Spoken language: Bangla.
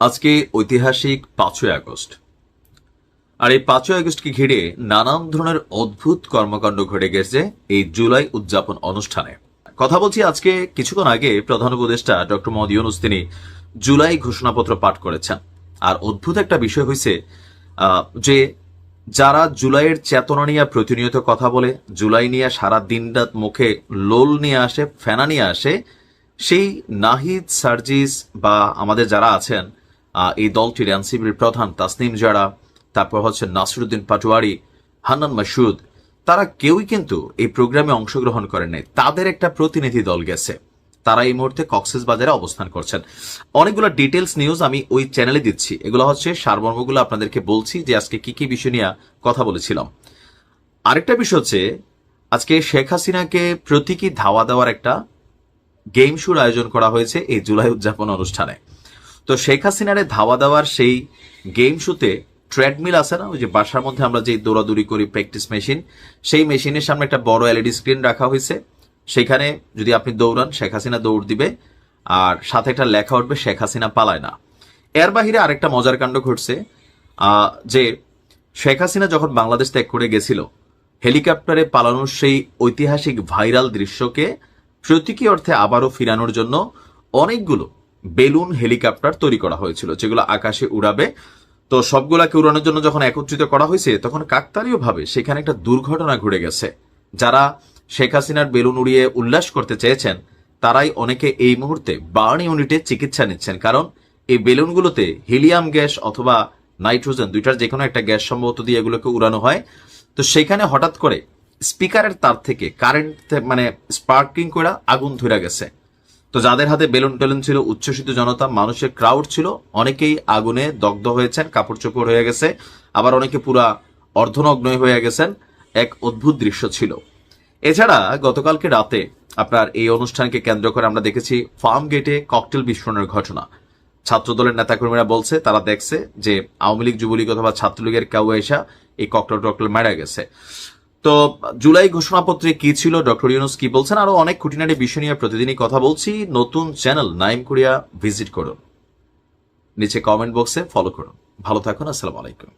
আজকে ঐতিহাসিক পাঁচই আগস্ট। আর এই পাঁচই আগস্টকে ঘিরে নানান ধরনের অদ্ভুত কর্মকাণ্ড ঘটে গেছে এই জুলাই উদযাপন অনুষ্ঠানে। কথা বলছি আজকে কিছুক্ষণ আগে প্রধান উপদেষ্টা ডক্টর মোহাম্মদ ইউনুস তিনি জুলাই ঘোষণাপত্র পাঠ করেছেন। আর অদ্ভুত একটা বিষয় হয়েছে যে যারা জুলাইয়ের চেতনা নিয়ে প্রতিনিয়ত কথা বলে, জুলাই নিয়ে সারা দিন রাত মুখে লোল নিয়ে আসে, ফেনা নিয়ে আসে, সেই নাহিদ সার্জিস বা আমাদের যারা আছেন এই দলটির এনসিবির প্রধান তাসনিম জারা, তারপর হচ্ছে নাসিরুদ্দিন পাটোয়ারি, হান্নান মাসুদ। তারা কেউই কিন্তু এই প্রোগ্রামে অংশগ্রহণ করেন নাই। তাদের একটা প্রতিনিধি দল গেছে। তারা এই মুহূর্তে কক্সেস বাজারে অবস্থান করছেন। অনেকগুলো ডিটেলস নিউজ আমি ওই চ্যানেলে দিচ্ছি। এগুলো হচ্ছে সারমর্মগুলো আপনাদেরকে বলছি যে আজকে কি কি বিষয় নিয়ে কথা বলেছিলাম। আরেকটা বিষয় হচ্ছে, আজকে শেখ হাসিনাকে প্রতীকী ধাওয়া দেওয়ার একটা গেম শুর আয়োজন করা হয়েছে এই জুলাই উদযাপন অনুষ্ঠানে। তো শেখ হাসিনারে ধাওয়া দেওয়ার সেই গেম শুতে ট্রেডমিল আছে না? ওই যে বাসার মধ্যে আমরা যে দৌড়াদৌড়ি করি প্র্যাকটিস মেশিন সেই মেশিনের সামনে একটা বড় এলইডি স্ক্রিন রাখা হয়েছে। সেখানে যদি আপনি দৌড়ান, শেখ হাসিনা দৌড় দিবে আর সাথে একটা লেখা উঠবে, শেখ হাসিনা পালায় না। এর বাহিরে আরেকটা মজার কাণ্ড ঘটছে যে শেখ হাসিনা যখন বাংলাদেশ ত্যাগ করে গেছিল, হেলিকপ্টারে পালানোর সেই ঐতিহাসিক ভাইরাল দৃশ্যকে প্রতীকী অর্থে আবারও ফিরানোর জন্য অনেকগুলো বেলুন হেলিকপ্টার তৈরি করা হয়েছিল, যেগুলো আকাশে উড়াবে। তো সবগুলাকে উড়ানোর জন্য যখন একত্রিত করা হয়েছে, তখন কাকতালীয় ভাবে সেখানে একটা দুর্ঘটনা ঘটে গেছে। যারা শেখ হাসিনার বেলুন উড়িয়ে উল্লাস করতে চেয়েছেন, তারাই অনেকে এই মুহূর্তে বার্ন ইউনিটে চিকিৎসা নিচ্ছেন। কারণ এই বেলুনগুলোতে হিলিয়াম গ্যাস অথবা নাইট্রোজেন, দুইটার যে কোনো একটা গ্যাস সম্ভবত দিয়ে এগুলোকে উড়ানো হয়। তো সেখানে হঠাৎ করে স্পিকারের তার থেকে কারেন্ট মানে স্পার্কিং করে আগুন ধরে গেছে। তো যাদের হাতে বেলুন টেলুন ছিল, উচ্ছ্বসিত জনতা, মানুষের ক্রাউড ছিল, অনেকেই আগুনে দগ্ধ হয়েছেন কাপড় চোপড় হয়ে গেছে, আবার অনেকে পুরা অর্ধনগ্ন হয়ে গেছেন, এক অদ্ভুত দৃশ্য ছিল। এছাড়া গতকালকে রাতে আপনার এই অনুষ্ঠানকে কেন্দ্র করে আমরা দেখেছি ফার্ম গেটে ককটেল বিস্ফোরণের ঘটনা। ছাত্রদলের নেতাকর্মীরা বলছে, তারা দেখছে যে আওয়ামী লীগ, যুবলীগ অথবা ছাত্রলীগের কেউ এসা এই ককটেল টকটেল মারা গেছে। তো জুলাই ঘোষণাপত্রে কি ছিল? ডক্টর ইউনুস কি বলছেন? আরও অনেক খুঁটিনাটি বিষয় নিয়ে প্রতিদিনই কথা বলছি। নতুন চ্যানেল নাইম কোরিয়া ভিজিট করুন। নিচে কমেন্ট বক্সে ফলো করুন। ভালো থাকুন, আসসালামু আলাইকুম।